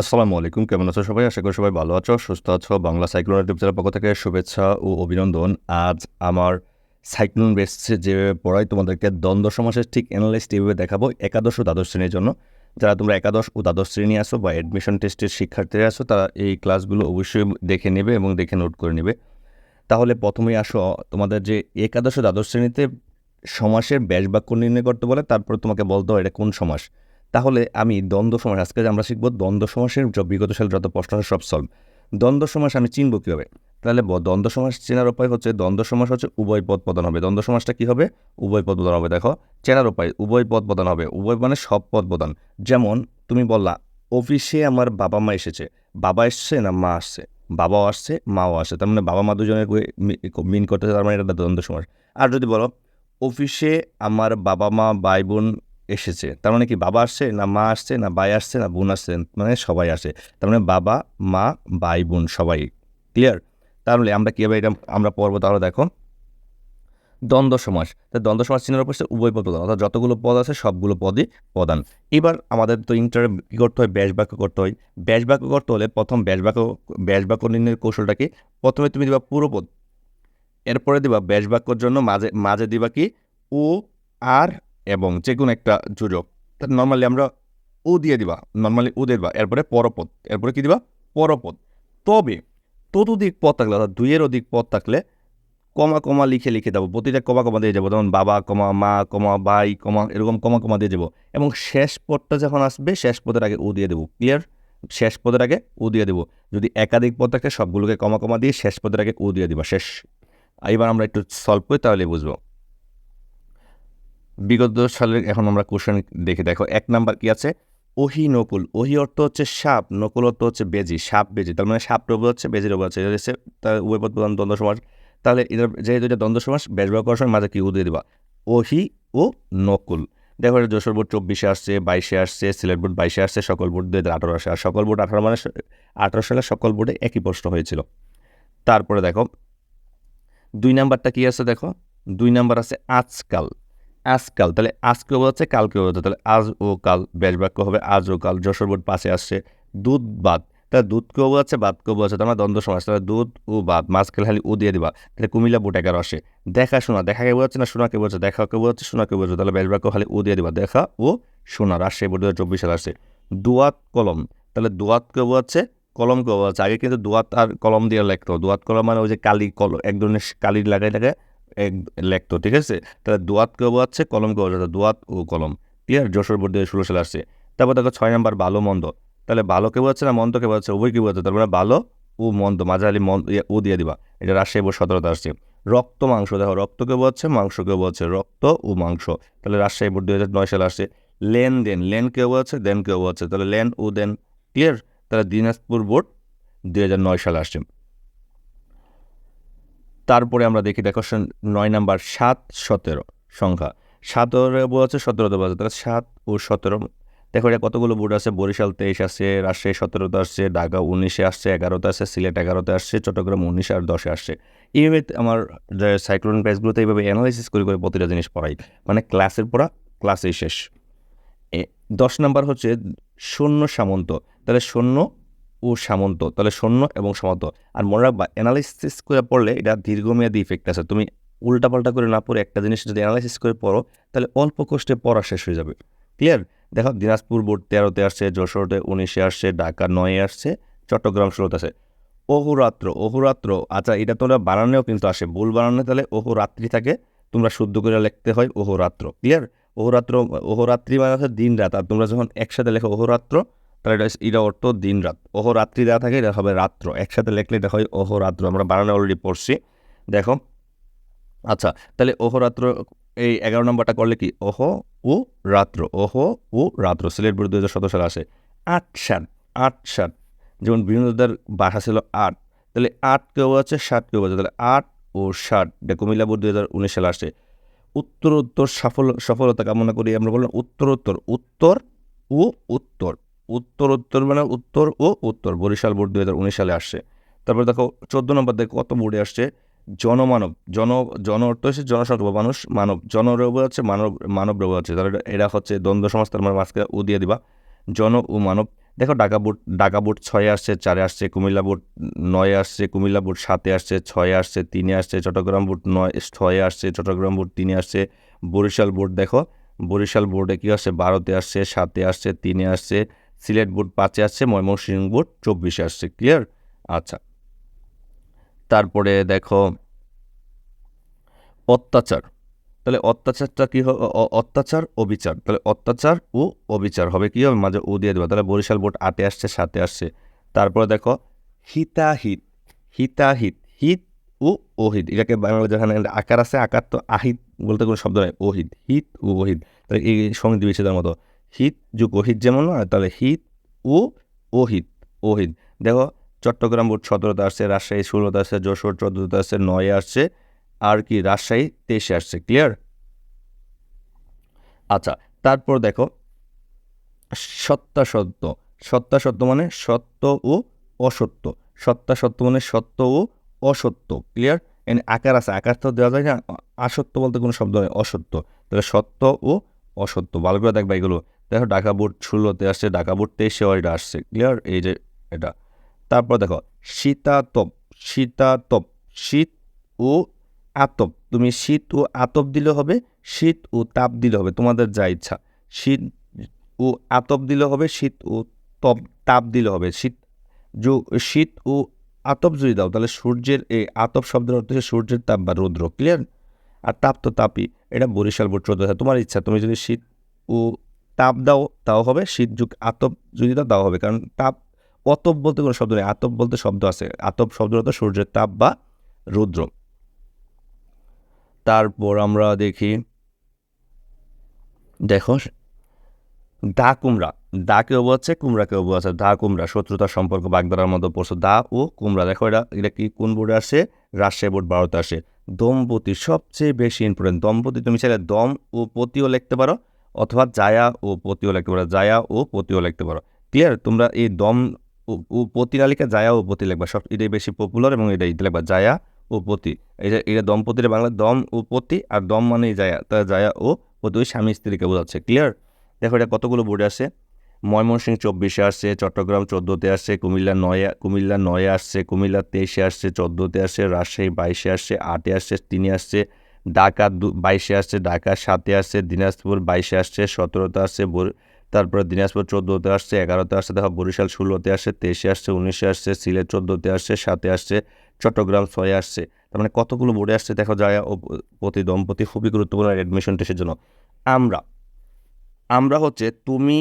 আসসালামু আলাইকুম, কেমন আছো সবাই? আশা করি সবাই ভালো আছো, সুস্থ আছো। বাংলা সাইক্লোন চ্যানেল পক্ষ থেকে শুভেচ্ছা ও অভিনন্দন। আজ আমার সাইক্লোন বেসছে যে পড়াই তোমাদেরকে দ্বন্দ্ব সমাসের ঠিক অ্যানালাইসড এইভাবে দেখাবো একাদশ ও দ্বাদশ শ্রেণির জন্য। যারা তোমরা একাদশ ও দ্বাদশ শ্রেণি আসো বা অ্যাডমিশন টেস্টের শিক্ষার্থীরা আসো তারা এই ক্লাসগুলো অবশ্যই দেখে নেবে এবং দেখে নোট করে নেবে। তাহলে প্রথমেই আসো, তোমাদের যে একাদশ ও দ্বাদশ শ্রেণীতে সমাসের ব্যাস বাক্য নির্ণয় করতে বলে, তারপর তোমাকে বলতে হয় এটা কোন সমাস। তাহলে আমি দ্বন্দ্ব সমাস, আজকে আমরা শিখব দ্বন্দ্ব সমাসের বিগত সাল যত প্রশ্ন সব সলভ দ্বন্দ্ব সমাস আমি চিনব কীভাবে? তাহলে দ্বন্দ্ব সমাস চেনার উপায় হচ্ছে দ্বন্দ্ব সমাস হচ্ছে উভয় পদ প্রদান হবে। দ্বন্দ্ব সমাসটা কী হবে? উভয় পদ প্রদান হবে। দেখো, চেনার উপায়, উভয় পদ প্রদান হবে। উভয় মানে সব পদ প্রদান যেমন তুমি বললা, অফিসে আমার বাবা মা এসেছে। বাবা এসছে না মা আসছে? বাবাও আসছে, মাও আসছে। তার মানে বাবা মা দুজনের মিন করতেছে তার মানে এটা দ্বন্দ্ব সমাস। আর যদি বলো, অফিসে আমার বাবা মা, ভাই বোন এসেছে। তার মানে কি বাবা আসছে না মা আসছে না ভাই আসছে না বোন আসছে মানে সবাই আসে তার মানে বাবা, মা, ভাই, বোন সবাই। ক্লিয়ার তাহলে আমরা কীভাবে এটা আমরা পড়ব তাহলে দেখো। দ্বন্দ্ব সমাস। তা দ্বন্দ্ব সমাস চিহ্নের উপর উভয় পদ প্রদান অর্থাৎ যতগুলো পদ আছে সবগুলো পদই প্রদান এবার আমাদের তো ইন্টার কী করতে হয়? ব্যাস বাক্য করতে হয়। ব্যাস বাক্য করতে হলে প্রথম ব্যাস বাক্য ব্যাস বাক্য নির্ণয়ের কৌশলটা কি? প্রথমে তুমি দিবা পুরো পদ। এরপরে দিবা ব্যাস বাক্যর জন্য মাঝে মাঝে দিবা কি? ও, আর এবং যে কোনো একটা যোজক নর্মালি আমরা ও দিয়ে দিবা নর্মালি ও দিয়ে দিবা, এরপরে পরপদ, এরপরে কি দিবা? পরপদ। তবে ততোধিক পদ থাকলে, অর্থাৎ দুইয়ের অধিক পদ থাকলে কমা কমা লিখে লিখে দেবো, প্রতিটা কমা কমা দিয়ে যাব, যেমন বাবা, কমা মা, কমা ভাই, কমা, এরকম কমা কমা দিয়ে যাব। এবং শেষ পদটা যখন আসবে, শেষ পদের আগে ও দিয়ে দেবো ক্লিয়ার শেষ পদের আগে ও দিয়ে দেবো। যদি একাধিক পদ থাকে, সবগুলোকে কমা কমা দিয়ে শেষ পদের আগে ও দিয়ে দিবা, শেষ। এবার আমরা একটু সলভ করি তাহলে বুঝব। বিগত সালের এখন আমরা কোশ্চেন দেখে দেখো, এক নাম্বার কি আছে? ওহি নকুল। ওহি অর্থ হচ্ছে সাপ, নকুল অর্থ হচ্ছে বেজি, সাপ বেজি। তার মানে সাপ রোগ হচ্ছে বেজির রোগ হচ্ছে হচ্ছে তার প্রধান দ্বন্দ্ব সমাস। তাহলে এটা যেহেতু এটা দ্বন্দ্ব সমাস, বেশ করার সময় মাঝে কি উদিয়ে দিবা? ওহি ও নকুল। দেখো এটা যশোর বোর্ড চব্বিশে আসছে, বাইশে আসছে, সিলেট বোর্ড বাইশে আসছে, সকল বোর্ড দুই হাজার আঠারো আসে। আর সকল বোর্ড আঠারো মানে আঠারো সালে সকল বোর্ডে একই প্রশ্ন হয়েছিল। তারপরে দেখো, দুই নাম্বারটা কি আছে দেখো? দুই নাম্বার আছে আজকাল। আজকাল, তাহলে আজকে হচ্ছে কালকে হচ্ছে, তাহলে আজ ও কাল ব্যাস বাক্য হবে, আজ ও কাল, যশোর বোর্ড পাশে আসছে, দুধ বাদ। তাহলে দুধ কেউ আছে বাদ কেউ আছে তার মানে দ্বন্দ্ব সমাজ, তাহলে দুধ ও বাদ, মাঝখানে খালি ও দিয়ে দিবা, তাহলে কুমিল্লা বোট এগারো আসে। দেখা শোনা, দেখা কে বোঝাচ্ছে না শোনা কে বোঝাচ্ছে দেখা কে বোঝাচ্ছে শোনা কে বোঝাচ্ছে তাহলে ব্যাস বাক্য খালি ও দিয়ে দিবা, দেখা ও শোনা, রাজশাহী বোর্ড দু হাজার চব্বিশ সালে আসছে। দুয়াত কলম, তাহলে দুয়াত কেউ বোঝাচ্ছে কলম কেউ বোঝাচ্ছে আগে কিন্তু দুয়াত আর কলম দিয়ে লেখতো, দুয়াত কলম মানে ওই যে কালি কলম, এক ধরনের কালির লাগাই লাগায় এক লেখতো ঠিক আছে? তাহলে দোয়াত কেউ বোঝাচ্ছে কলম কেউ বোঝাচ্ছে দোয়াত ও কলম ক্লিয়ার যশোর বোর্ড দিয়ে ষোলো সালে আসছে। তারপর দেখো ছয় নম্বর ভালো মন্দ। তাহলে ভালো কেউ বোঝাচ্ছে না মন্দ কেউ বোঝাচ্ছে উভয় কেউ বোঝাচ্ছে তারপরে মানে ভালো ও মন্দ মাঝারি মন্দ ইয়ে, ও দিয়ে দিবা। এটা রাজশাহী বোর্ড সতেরোতে আসছে। রক্ত মাংস দেখো রক্ত কেউ রক্তকে বোঝাচ্ছে মাংসকে বোঝাচ্ছে রক্ত ও মাংস। তাহলে রাজশাহী বোর্ড দুই হাজার নয় সালে আসছে। লেনদেন লেন কেউ বোঝাচ্ছে দেন কেউ বোঝাচ্ছে তাহলে লেন ও দেন ক্লিয়ার তাহলে দিনাজপুর বোর্ড দুই হাজার নয় সালে আসছে। তারপরে আমরা দেখি, দেখো নয় নাম্বার, সাত, সতেরো সংখ্যা। সতেরো বোঝাচ্ছে সতেরোতে বোঝাচ্ছে তাহলে সাত ও সতেরো। দেখো, এটা কতগুলো বোর্ড আছে? বরিশাল তেইশ আসছে রাজশাহী সতেরোতে আসছে, ঢাকা উনিশে আসছে এগারোতে আসছে, সিলেট এগারোতে আসছে, চট্টগ্রাম উনিশে আর দশে আসছে। এইভাবে আমার সাইক্লোন প্যাচগুলোতে এইভাবে অ্যানালাইসিস করে করে প্রতিটা জিনিস পড়াই। মানে ক্লাসের পড়া ক্লাসেই শেষ। দশ নাম্বার হচ্ছে শূন্য সামন্ত। তাহলে শূন্য ও সামন্ত, তাহলে শূন্য এবং সামন্ত আর মনে রাখবা অ্যানালাইসিস করে পড়লে এটা দীর্ঘমেয়াদী ইফেক্ট আছে। তুমি উল্টাপাল্টা করে না পড়ে একটা জিনিস যদি অ্যানালাইসিস করে পড়ো, তাহলে অল্প কষ্টে পড়া শেষ হয়ে যাবে। ক্লিয়ার দেখো, দিনাজপুর বোর্ড তেরোতে আসছে যশোরতে উনিশে আসছে, ঢাকা নয়ে আসছে, চট্টগ্রাম ষোলোতে আসে। অহোরাত্র অহোরাত্র আচ্ছা এটা তোমরা বানানেও কিন্তু আসে। ভুল বানানে তাহলে অহোরাত্রি থাকে, তোমরা শুদ্ধ করে লিখতে হয় অহোরাত্র। ক্লিয়ার অহোরাত্র, অহোরাত্রি মানে হচ্ছে দিন রাত আর তোমরা যখন একসাথে লেখো অহোরাত্র তাহলে এটা এটা অর্থ দিন রাত অহোরাত্রি দেওয়া থাকে, এটা হবে রাত্র। একসাথে লেখলে এটা হয় অহোরাত্র আমরা বানানে অলরেডি পড়ছি। দেখো। আচ্ছা তাহলে অহোরাত্র এই এগারো নম্বরটা করলে কি? অহ ও রাত্র অহ ও রাত্র। সিলেট বোর্ড দু হাজার সতেরো সালে আসে আট সাত আট সাত যেমন বিনোদার বাসা ছিল আট। তাহলে আট কেউ আছে ষাট কেউ আছে। তাহলে আট ও ষাট এটা কুমিল্লা বোর্ড দু হাজার উনিশ সালে আসে উত্তরোত্তর সফল সফলতা কামনা করি আমরা বললাম উত্তরোত্তর। উত্তর ও উত্তর। উত্তর উত্তর মানে উত্তর ও উত্তর। বরিশাল বোর্ড দু উনিশ সালে আসছে। তারপর দেখো, চোদ্দ নম্বর দেখো, কত বোর্ডে আসছে? জনমানব, জন জন অর্থ হচ্ছে জনসংখ্যা বা মানুষ, মানব। জনরব হচ্ছে মানব মানব রব হচ্ছে। তাহলে এরা হচ্ছে দ্বন্দ্ব তার মানে মাঝখানে উ দিয়ে দিবা। জন ও মানব। দেখো ডাকা বোর্ড ডাকা বোর্ড ছয়ে আসছে, চারে আসছে, কুমিল্লা বোর্ড নয়ে আসছে, কুমিল্লা বোর্ড সাতে আসছে, ছয়ে আসছে, তিনে আসছে, চট্টগ্রাম বোর্ড নয়, ছয়ে আসছে, চট্টগ্রাম বোর্ড তিনে আসছে, বরিশাল বোর্ড দেখো, বরিশাল বোর্ডে কী আসছে? বারোতে আসছে, সাতে আসছে, তিনে আসছে সিলেট বোর্ড পাঁচে আসছে, ময়মনসিংহ বোর্ড চব্বিশে আসছে ক্লিয়ার আচ্ছা। তারপরে দেখো, অত্যাচার। তাহলে অত্যাচারটা কী হবে অত্যাচার, অবিচার। তাহলে অত্যাচার ও অবিচার হবে, কী হবে? মাঝে ও দিয়ে দেবো। তাহলে বরিশাল বোর্ড আটে আসছে, সাতে আসছে। তারপরে দেখো, হিতাহিত হিতাহিত, হিত ও ওহিত এটাকে বাংলা যেখানে আকার আছে, আকার তো আহিত বলতে কোনো শব্দ নয় ওহিত হিত ও ওহিত তাহলে এই সংগীত বিচ্ছেদের মতো। হিত যুগ ওহিত যেমন তাহলে হিত ও ওহিত ওহিত দেখো, চট্টগ্রাম বোর্ড সতেরোতে আসছে, রাজশাহী ষোলোতে আসছে, যশোর চোদ্দোতে আসছে, নয়ে আসছে, আর কি রাজশাহী তেইশে আসছে ক্লিয়ার আচ্ছা তারপর দেখো সত্যাসত্য সত্যাসত্য মানে সত্য ও অসত্য। সত্যাসত্য মানে সত্য ও অসত্য ক্লিয়ার এনে আকার আছে, আকার তো দেওয়া যায় না, আসত্য বলতে কোনো শব্দ নয় অসত্য। তাহলে সত্য ও অসত্য, ভালো করে দেখবা এগুলো। দেখো, ঢাকা বোর্ড ষোলোতে আসছে, ঢাকা বোর্ড তেইশে এটা আসছে ক্লিয়ার এই যে এটা। তারপর দেখো, শীতাতপ শীতাতপ, শীত ও আতপ। তুমি শীত ও আতপ দিলে হবে, শীত ও তাপ দিলে হবে, তোমাদের যা ইচ্ছা। শীত ও আতপ দিলে হবে, শীত ও তপ, তাপ দিলে হবে। শীত যো, শীত ও আতপ যদি দাও, তাহলে সূর্যের এই আতপ শব্দের অর্থ হচ্ছে সূর্যের তাপ বা রৌদ্র ক্লিয়ার আর তাপ তো তাপই, এটা বরিশাল বোর্ড চোদ্দ তোমার ইচ্ছা, তুমি যদি শীত ও তাপ দাও, তাও হবে, শীত যুগ, আতপ যদি তাও হবে। কারণ তাপ, অতপ বলতে কোনো শব্দ নেই। আতপ বলতে শব্দ আছে। আতপ অর্থ সূর্যের তাপ বা রৌদ্র। তারপর আমরা দেখি, দেখো, দা কুমড়া। দা কেউ বলছে কুমড়া কেউ বলছে দা কুমড়া শত্রুতার সম্পর্ক বাগদারার মতো পড়ছে। দা ও কুমড়া, দেখো এটা এটা কি, কোন বোর্ডে আসে? রাজশাহী বোর্ড ভারতে আসে। দম্পতি সবচেয়ে বেশি ইম্পর্টেন্ট দম্পতি তুমি চাইলে দম ও পতিও লিখতে পারো। অথবা জায়া ও পতিও লিখতে পারো, জায়া ও পতিও লিখতে পারো। ক্লিয়ার তোমরা এই দম ও পতি না লিখে জায়া ও পতি লিখবা। সব এটাই বেশি পপুলার এবং এটা এটাই লিখবা, জায়া ও পতি এটা এটা দম্পতির বাংলা দম ও পতি আর দম মানেই জায়া। তা জায়া ও পতি ওই স্বামী স্ত্রীকে বোঝাচ্ছে। ক্লিয়ার দেখো এটা কতগুলো বোর্ডে আছে ময়মনসিংহ চব্বিশে আসছে, চট্টগ্রাম চোদ্দোতে আসছে, কুমিল্লা নয়ে কুমিল্লা নয়ে আসছে, কুমিল্লা তেইশে আসছে, চোদ্দোতে আসছে, রাজশাহী বাইশে আসছে, আটে আসছে, তিনে আসছে ঢাকা বাইশে আসছে, ঢাকা সাতে আসছে, দিনাজপুর বাইশে আসছে, সতেরোতে আসছে তারপরে দিনাজপুর চোদ্দোতে আসছে, এগারোতে আসছে, দেখো বরিশাল ষোলোতে আসছে, তেইশে আসছে, উনিশে আসছে, সিলেট চোদ্দোতে আসছে, সাতে আসছে, চট্টগ্রাম ছয়ে আসছে। তার মানে কতগুলো বোর্ডে আসছে দেখো যায় প্রতি দম্পতি খুবই গুরুত্বপূর্ণ অ্যাডমিশন টেস্টের জন্য। আমরা আমরা হচ্ছে তুমি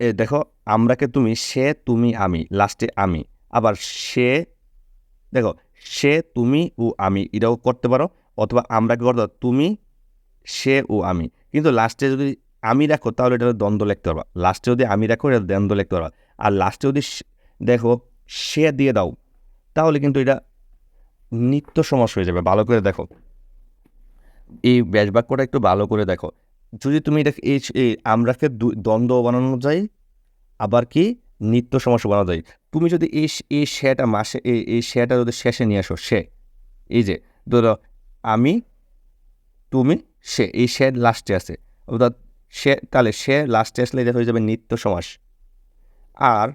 দেখো আমরাকে তুমি, সে তুমি, আমি লাস্টে আমি, আবার সে, দেখো সে, তুমি ও আমি, এটাও করতে পারো। অথবা আমরাকে করতে তুমি, সে ও আমি। কিন্তু লাস্টে যদি আমি রাখো, তাহলে এটা দ্বন্দ্ব লিখতে পারবা। লাস্টে যদি আমি রাখো এটা দ্বন্দ্ব লিখতে পারবা। আর লাস্টে যদি দেখো, সে দিয়ে দাও, তাহলে কিন্তু এটা নিত্য সমস্যা হয়ে যাবে। ভালো করে দেখো। এই ব্যাস বাক্যটা একটু ভালো করে দেখো। যদি তুমি এটা এই আমরাকে দ্বন্দ্ব বানানো যায়, আবার কি? নিত্য সমস্যা বানানো যায়। তুমি যদি এই এই শেটা মাসে, এই এই শেটা যদি শেষে নিয়ে আসো, সে, এই যে, ধরো আমি, তুমি, সে, এই সে লাস্টে আছে। অর্থাৎ সে, তাহলে সে লাস্টে আসলে এটা হয়ে যাবে নিত্য সমাস। আর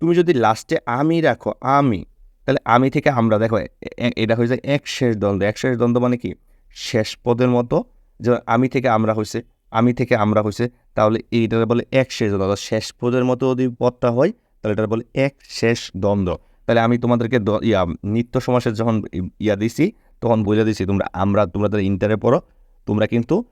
তুমি যদি লাস্টে আমি রাখো, আমি, তাহলে আমি থেকে আমরা, দেখো এটা হয়ে যায় এক শেষ দ্বন্দ্ব। এক শেষ দ্বন্দ্ব মানে কি? শেষ পদের মতো যে আমি থেকে আমরা হয়েছে আমি থেকে আমরা হয়েছে তাহলে এইটা বলে এক শেষ দ্বন্দ্ব। শেষ পদের মতো যদি পদটা হয়, তাহলে এটা বলে এক শেষ দ্বন্দ্ব। তাহলে আমি তোমাদেরকে ইয়া, নিত্য সমাসের যখন ইয়া দিছি তখন বুঝে দিছি, তোমরা, আমরা, তোমরা তাদের ইন্টারে পড়ো, তোমরা কিন্তু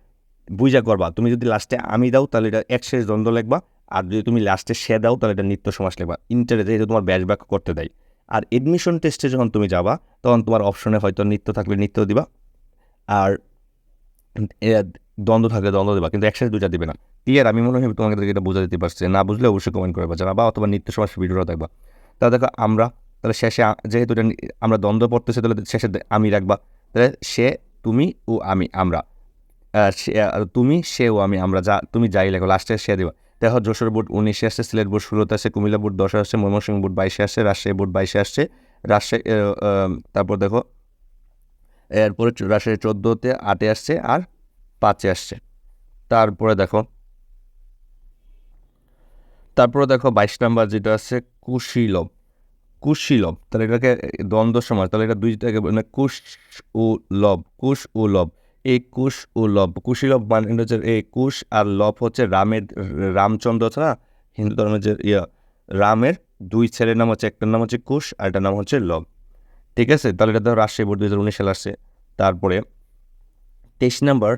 বুঝা করবা। তুমি যদি লাস্টে আমি দাও, তাহলে এটা এক শেষ দ্বন্দ্ব লিখবা। আর যদি তুমি লাস্টে সে দাও, তাহলে এটা নিত্য সমাস লিখবা। ইন্টারে যেহেতু তোমার ব্যাচ ব্যাক করতে দেয়। আর এডমিশন টেস্টে যখন তুমি যাবা, তখন তোমার অপশনে হয়তো নৃত্য থাকলে নৃত্য দিবা। আর দ্বন্দ্ব থাকলে দ্বন্দ্ব দেবা, কিন্তু একসাথে দুটা দিবে না। ক্লিয়ার আমি মনে হয় তোমাকে এটা বোঝা দিতে পারছি। না বুঝলে অবশ্যই কমেন্ট করে জানাবা, অথবা নৃত্য সমাজ ভিডিওটা দেখবা। তা দেখো, আমরা তাহলে শেষে যেহেতু এটা আমরা দ্বন্দ্ব পড়তেছি তাহলে শেষে আমি রাখবা। তাহলে সে, তুমি ও আমি, আমরা। তুমি, সে ও আমি, আমরা যা, তুমি যাই লেখো লাস্টে সে দেবা। দেখো যশোর বোর্ড উনিশে আসছে, সিলেট বোর্ড ষোলোতে আসছে, কুমিল্লা বোর্ড দশে আসছে, ময়মনসিংহ বোর্ড বাইশে আসছে, রাজশাহী বোর্ড বাইশে আসছে, রাজশাহী তারপর দেখো, এরপরে রাজশাহী চোদ্দোতে আটে আসছে আর পাঁচে আসছে। তারপরে দেখো তারপরে দেখো বাইশ নাম্বার যেটা আছে, কুশীলব। কুশীলব তাহলে এটাকে দ্বন্দ্ব সমাজ, তাহলে এটা দুইটাকে মানে কুশ ও লব কুশ ও লব এই কুশ ও লব কুশীলব মানে হচ্ছে এই কুশ আর লব হচ্ছে রামের, রামচন্দ্র না, হিন্দু ধর্মের যে ইয়া, রামের দুই ছেলের নাম হচ্ছে, একটার নাম হচ্ছে কুশ আর একটার নাম হচ্ছে লব ঠিক আছে? তাহলে এটা ধরো রাজশাহী বোর্ড দুই হাজার উনিশ সালে আসছে। তারপরে তেইশ নাম্বার,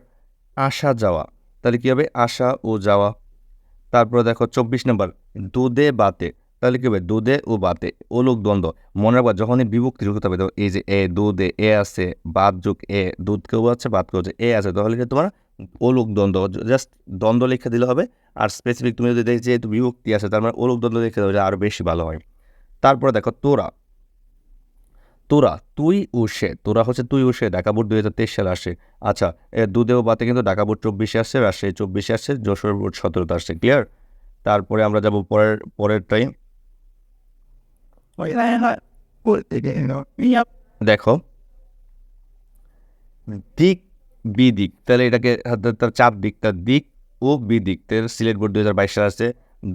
আসা যাওয়া, তাহলে কী হবে? আসা ও যাওয়া। তারপরে দেখো চব্বিশ নাম্বার, দুধে বাতে তাহলে কী হবে? দুধে ও বাতে ওলোক দ্বন্দ্ব। মনে রাখবা, যখনই বিভক্তি যুক্ত হবে এই যে এ দুধে এ আছে, বাদ যুগ এ দুধ কেউ আছে, বাদ কেউ আছে, এ আছে, তাহলে তোমার? ওলোক দ্বন্দ্ব। জাস্ট দ্বন্দ্ব লিখে দিলে হবে। আর স্পেসিফিক তুমি যদি দেখি যেহেতু বিভক্তি আছে, তার মানে ওলোক দ্বন্দ্ব লিখে দেবে আরও বেশি ভালো হয়। তারপরে দেখো, তোরা। তোরা, তুই ও সে। তোরা হচ্ছে তুই ও সে, ঢাকা বোর্ড দুই হাজার তেইশ সালে আসে। আচ্ছা এ দুধেও বাতে কিন্তু ঢাকা বোর্ড চব্বিশে আসছে রাজশাহী চব্বিশে আসছে, যশোর বোর্ড সতেরোতে আসছে ক্লিয়ার তারপরে আমরা যাব পরের পরের টাইম দেখো। দিক, বিদিক। তাহলে এটাকে তার চাপ দিক, তার দিক ও বিদিক। তাহলে সিলেট বোর্ড দু হাজার বাইশ সালে আসছে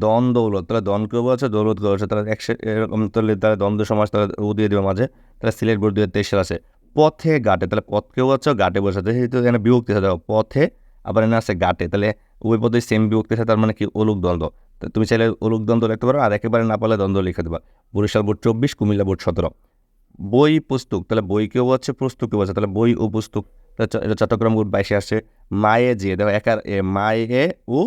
দন দৌলত তাহলে দন কেউ আছে দৌলত কেউ আছে তাহলে একশো, এরকম তাহলে তাহলে দ্বন্দ্ব সমাজ তাহলে ও দিয়ে দেবে মাঝে। তাহলে সিলেট বোর্ড দু হাজার তেইশ সালে আছে পথে ঘাটে। তাহলে পথ কেউ আছে ঘাটে বসে আছে। যেহেতু এখানে বিভক্তি আছে পথে আবার এনে আছে ঘাটে। তাহলে ওই পথে সেম বিভক্তি আছে, তার মানে কি? অলুক দ্বন্দ্ব। তুমি চাইলে অলুক দ্বন্দ্ব লিখতে পারো, আর একেবারে না পারলে দ্বন্দ্ব লিখে দেবা। বরিশাল বোর্ড চব্বিশ, কুমিল্লা বোর্ড সতেরো। বই পুস্তক, তাহলে বই কেউ আছে, পুস্তক কেউ আছে, তাহলে বই ও পুস্তক চট্টগ্রাম বোর্ড বাইশে আসছে, মায়ে জিয়ে, দেখো একার এ, মায়ে ও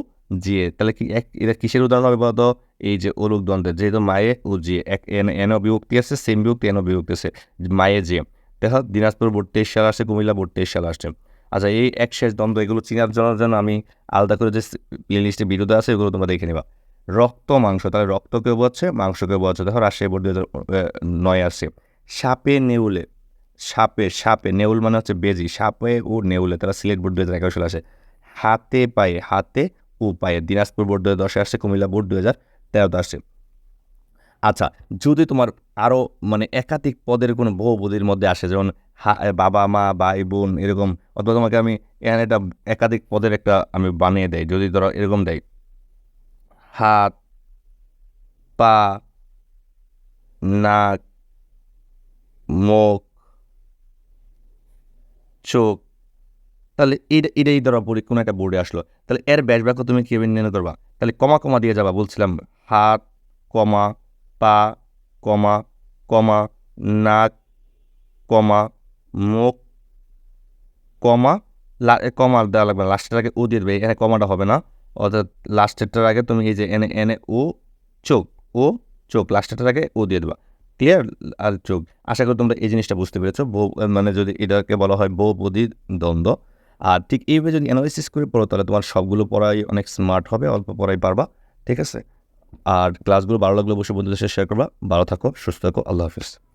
জিয়ে, তাহলে কি এক, এটা কিসের উদাহরণ হবে বলতো? এই যে অলুক দ্বন্দ্বের যেহেতু মায়ে ও জিয়ে, এক, এন এনও বিভক্তি আছে, সেম বিভক্তি এনও বিভক্তি আছে, মায়ে জিয়ে। দেখো, দিনাজপুর বোর্ড তেইশ সাল আসছে, কুমিল্লা বোর্ড তেইশ সাল আসছে। আচ্ছা এই এক শেষ দ্বন্দ্ব এগুলো চিনার জন্য আমি আলাদা করে যে প্লে লিস্টে বিরোধ আছে এগুলো তোমরা দেখে নিবা। রক্ত মাংস, তাহলে রক্ত কেউ বলছে মাংস কেউ বলছে দেখো রাজশাহী বোর্ড হাজার নয় আসছে। সাপে নেউলে, সাপে সাপে, নেউল মানে হচ্ছে বেজি, সাপে ও নেউলে, তারা সিলেট বোর্ড দুই হাজার এগারো আসে। হাতে পায়ে, হাতে ও পায়ে, দিনাজপুর বোর্ড দুই হাজার দশে আসছে, কুমিল্লা বোর্ড দুই হাজার তেরোতে আসছে। আচ্ছা যদি তোমার আরও মানে একাধিক পদের কোনো বহুপদীর মধ্যে আসে, যেমন হা- বাবা, মা, ভাই, বোন, এরকম, অথবা তোমাকে আমি এখানে একটা একাধিক পদের একটা আমি বানিয়ে দেয় যদি ধরো এরকম দেয় হাত, পা, নাক, মুখ, চোখ। তাহলে এটা এটাই ধরো পরি কোনো একটা বোর্ডে আসলো। তাহলে এর ব্যাস বাক্য তুমি কীভাবে নির্ণয় করবা তাহলে কমা কমা দিয়ে যাবা, বলছিলাম। হাত, কমা, পা, কমা কমা, নাক, কমা, মুখ, কমা কমা দেওয়া লাগবে লাস্টের আগে ও দিয়ে দেবে, এখানে কমাটা হবে না। অর্থাৎ লাস্টেরটার আগে তুমি এই যে এনে এনে, ও, চোখ ও, চোখ লাস্টেরটার আগে ও দিয়ে দেবা। ক্লিয়ার আর চোখ। আশা করি তোমরা এই জিনিসটা বুঝতে পেরেছ। বহু মানে যদি এটাকে বলা হয় বহুপদী দ্বন্দ্ব, আর ঠিক এইভাবে যদি অ্যানালাইসিস করে পড়ো, তাহলে তোমার সবগুলো পড়াই অনেক স্মার্ট হবে, অল্প পড়াই পারবা। ঠিক আছে? আর ক্লাসগুলো ভালো লাগলে বসে বন্ধুদের সাথে শেয়ার করবা। ভালো থাকো, সুস্থ থাকো। আল্লাহ হাফিজ।